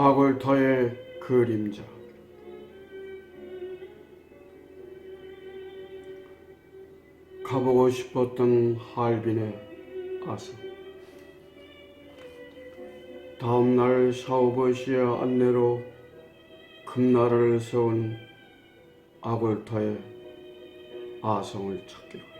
아골타의 그림자 가보고 싶었던 할빈의 아성 다음날 샤오버시의 안내로 금나라를 세운 아골타의 아성을 찾기로 했다.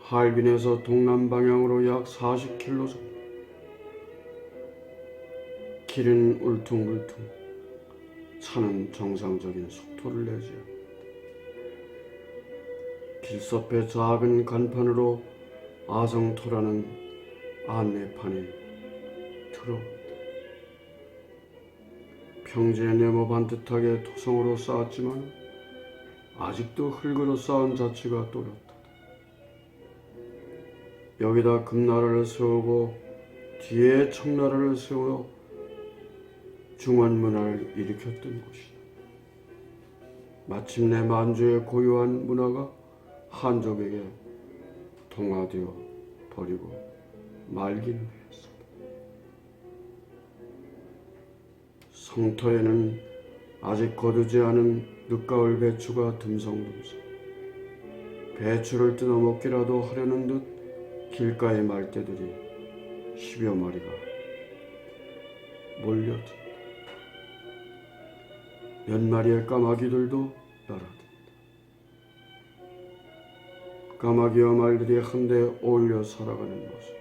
할빈에서 동남 방향으로 약 40킬로 정도 길은 울퉁불퉁 차는 정상적인 속도를 내지. 길섭의 작은 간판으로 아성토라는 안내판이 들어온다. 평지에 네모 반듯하게 토성으로 쌓았지만 아직도 흙으로 쌓은 자취가 또렷하다. 여기다 금나라를 세우고 뒤에 청나라를 세워 중원문화를 일으켰던 곳이다. 마침내 만주의 고유한 문화가 한족에게 동화되어 버리고 말기는 했었다. 성터에는 아직 거두지 않은 늦가을 배추가 듬성듬성. 배추를 뜯어먹기라도 하려는 듯 길가의 말대들이 십여 마리가 몰려든 다. 몇 마리의 까마귀들도 날아든다. 까마귀와 말들이 한데 어울려 살아가는 모습.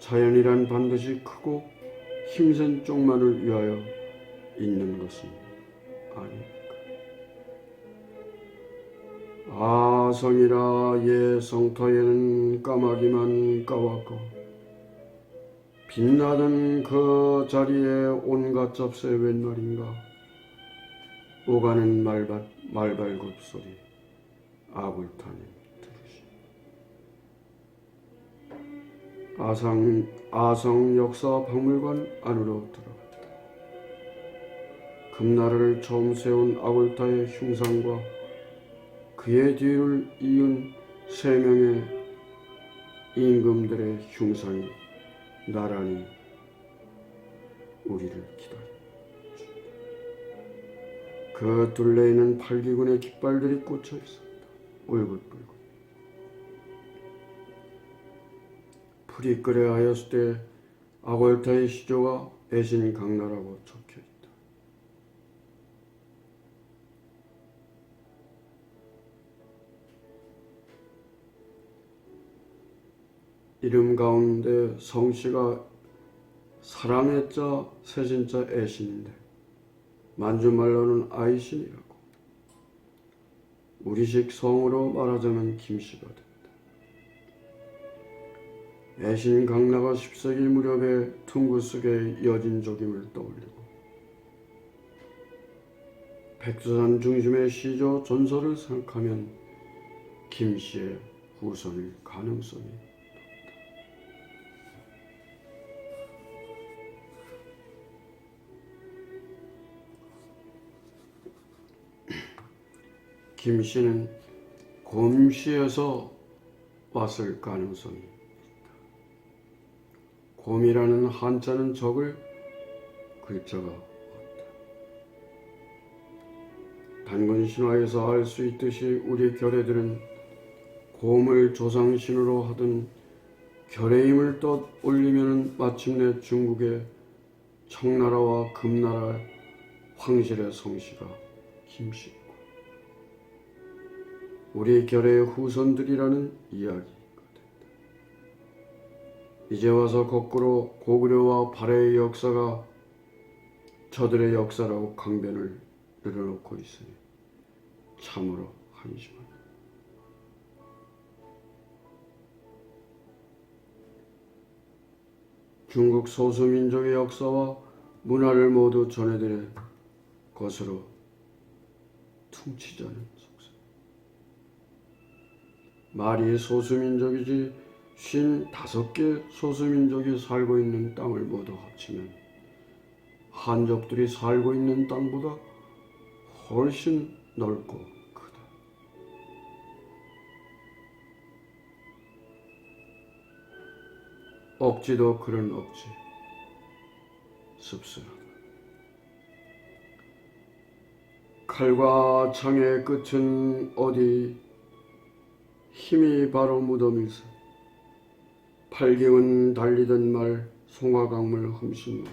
자연이란 반드시 크고 힘센 쪽만을 위하여 있는 것은 아닙니까? 아성이라 예 성터에는 까마귀만 까왔고 빛나던 그 자리에 온갖 잡새 웬 말인가 오가는 말발, 말발굽 소리 아굴타님 들으시 아성 역사 박물관 안으로 들어갔다. 금나라를 처음 세운 아굴타의 흉상과 그의 뒤를 이은 세 명의 임금들의 흉상이 나란히 우리를 기다린다. 그 둘레에는 팔기군의 깃발들이 꽂혀 있었다. 울긋불긋. 끓여 하였을 때 아골타의 시조가 애신 강나라고 적혀 있다. 이름 가운데 성씨가 사랑의 자, 세신자 애신인데 만주말로는 아이신이라고 우리식 성으로 말하자면 김씨가 된다. 애신 강나가 10세기 무렵에 퉁구스의 여진족임을 떠올리고 백두산 중심의 시조 전설을 생각하면 김씨의 후손일 가능성이 김 씨는 곰시에서 왔을 가능성이 있다. 곰이라는 한자는 적을 글자가 왔다. 단군 신화에서 알 수 있듯이 우리 결애들은 곰을 조상신으로 하던 결의 힘을 떠올리면 마침내 중국의 청나라와 금나라 황실의 성씨가 김씨. 우리 결의 후손들이라는 이야기가 된다. 이제 와서 거꾸로 고구려와 발해의 역사가 저들의 역사라고 강변을 늘어놓고 있으니 참으로 한심하다. 중국 소수민족의 역사와 문화를 모두 전해드릴 것으로 퉁치자는. 말이 소수민족이지 쉰 다섯 개 소수민족이 살고 있는 땅을 모두 합치면 한족들이 살고 있는 땅보다 훨씬 넓고 크다. 억지도 그런 억지. 씁쓸하다. 칼과 창의 끝은 어디 힘이 바로 무덤일세. 팔경은 달리던 말 송화강물 흠신물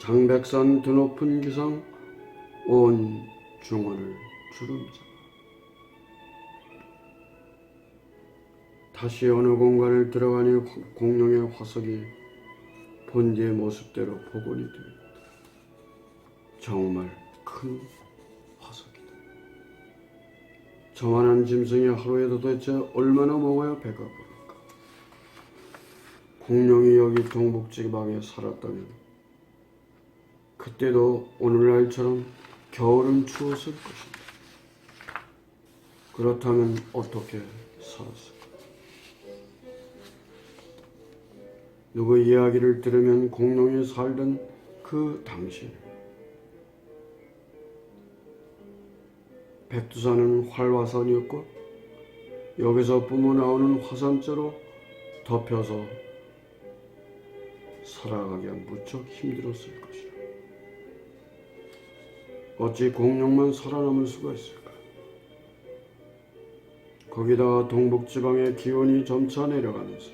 장백산 드높은 기상 온 중원을 주름자 다시 어느 공간을 들어가니 화- 공룡의 화석이 본디의 모습대로 복원이 되었다. 정말 큰 저만한 짐승이 하루에 도대체 얼마나 먹어야 배가 부를까? 공룡이 여기 동북지방에 살았다면 그때도 오늘날처럼 겨울은 추웠을 것이다. 그렇다면 어떻게 살았을까? 누구 이야기를 들으면 공룡이 살던 그 당시 백두산은 활화산이었고 여기서 뿜어나오는 화산재로 덮여서 살아가기가 무척 힘들었을 것이다. 어찌 공룡만 살아남을 수가 있을까? 거기다가 동북지방의 기온이 점차 내려가면서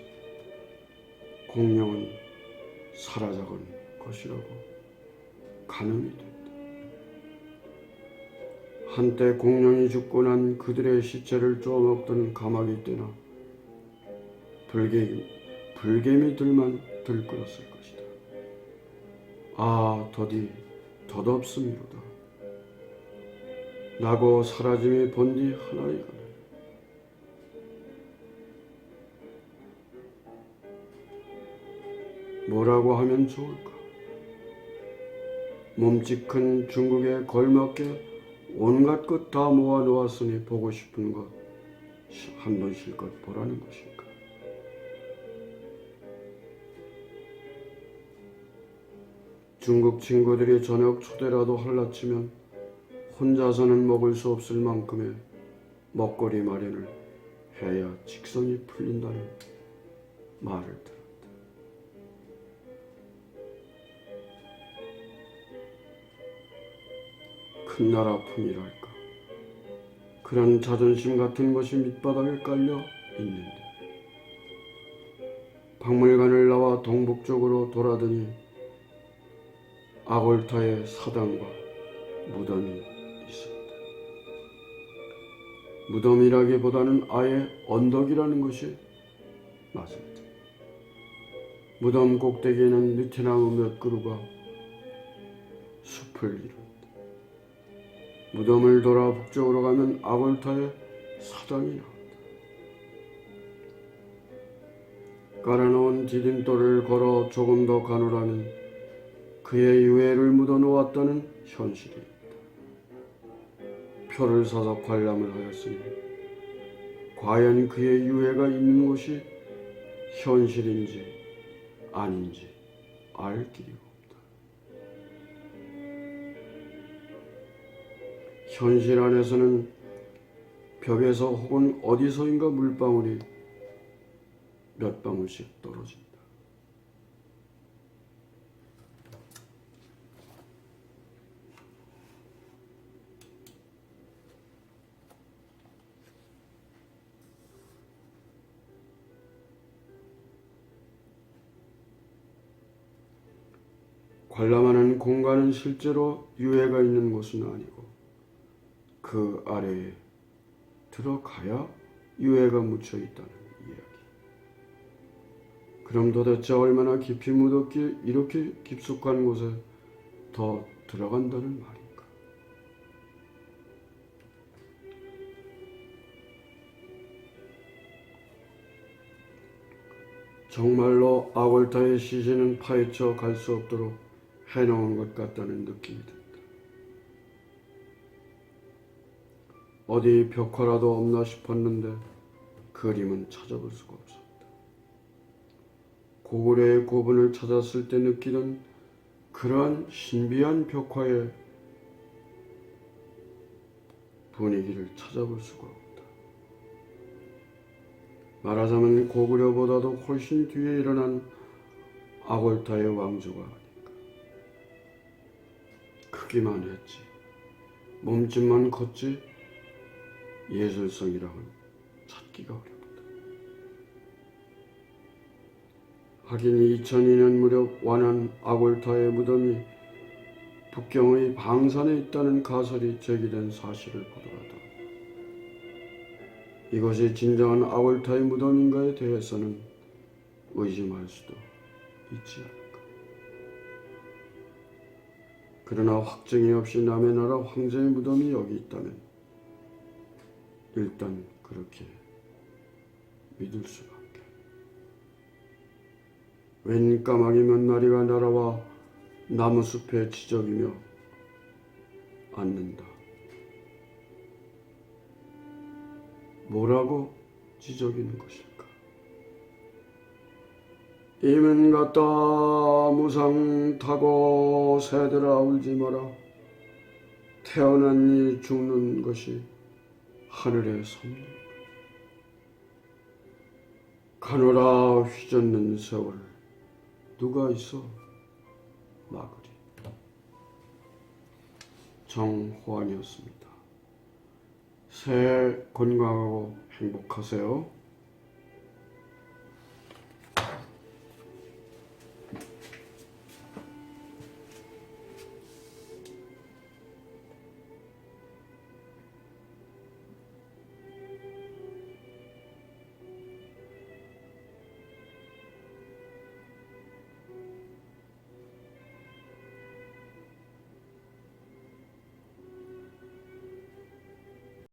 공룡은 사라져간 것이라고 가늠이 된다. 한때 공룡이 죽고 난 그들의 시체를 쪼먹던 가마귀 때나 불개, 불개미들만 들끓었을 것이다. 아, 더디 덧없음이로다. 나고 사라짐이 본디 하나이가 뭐라고 하면 좋을까? 몸집 큰 중국에 걸맞게 온갖 것 다 모아 놓았으니 보고 싶은 것 한 번 실컷 보라는 것일까? 중국 친구들이 저녁 초대라도 할라치면 혼자서는 먹을 수 없을 만큼의 먹거리 마련을 해야 직성이 풀린다는 말을 들었다. 큰 나라 품이랄까. 그런 자존심 같은 것이 밑바닥에 깔려 있는데. 박물관을 나와 동북쪽으로 돌아더니 아골타의 사당과 무덤이 있었다. 무덤이라기보다는 아예 언덕이라는 것이 맞았다. 무덤 꼭대기에는 느티나무 몇 그루가 숲을 이룬다. 무덤을 돌아 북쪽으로 가면 아골타의 사당이 나온다. 깔아놓은 디딤돌을 걸어 조금 더 가노라면 그의 유해를 묻어놓았다는 현실이 있다. 표를 사서 관람을 하였으니 과연 그의 유해가 있는 곳이 현실인지 아닌지 알 길이 없 현실 안에서는 벽에서 혹은 어디서인가 물방울이 몇 방울씩 떨어진다. 관람하는 공간은 실제로 유해가 있는 곳은 아니고 그 아래에 들어가야 유해가 묻혀 있다는 이야기. 그럼 도대체 얼마나 깊이 묻었기에 이렇게 깊숙한 곳에 더 들어간다는 말인가? 정말로 아골타의 시신은 파헤쳐 갈 수 없도록 해놓은 것 같다는 느낌이 든다. 어디 벽화라도 없나 싶었는데 그림은 찾아볼 수가 없었다. 고구려의 고분을 찾았을 때 느끼던 그러한 신비한 벽화의 분위기를 찾아볼 수가 없다. 말하자면 고구려보다도 훨씬 뒤에 일어난 아골타의 왕조가 아닌가. 크기만 했지. 몸집만 컸지. 예술성이랑은 찾기가 어렵다. 하긴 2002년 무렵 완한 아골타의 무덤이 북경의 방산에 있다는 가설이 제기된 사실을 보더라도 이것이 진정한 아골타의 무덤인가에 대해서는 의심할 수도 있지 않을까. 그러나 확증이 없이 남의 나라 황제의 무덤이 여기 있다면 일단 그렇게 믿을 수밖에. 웬 까마귀 몇 마리가 날아와 나무숲에 지저귀며 앉는다. 뭐라고 지저귀는 것일까? 이면 갔다 무상 타고 새들아 울지 마라. 태어났니 죽는 것이 하늘의 섭리. 가노라 휘젓는 세월 누가 있어? 마그리. 정호환이었습니다. 새해 건강하고 행복하세요.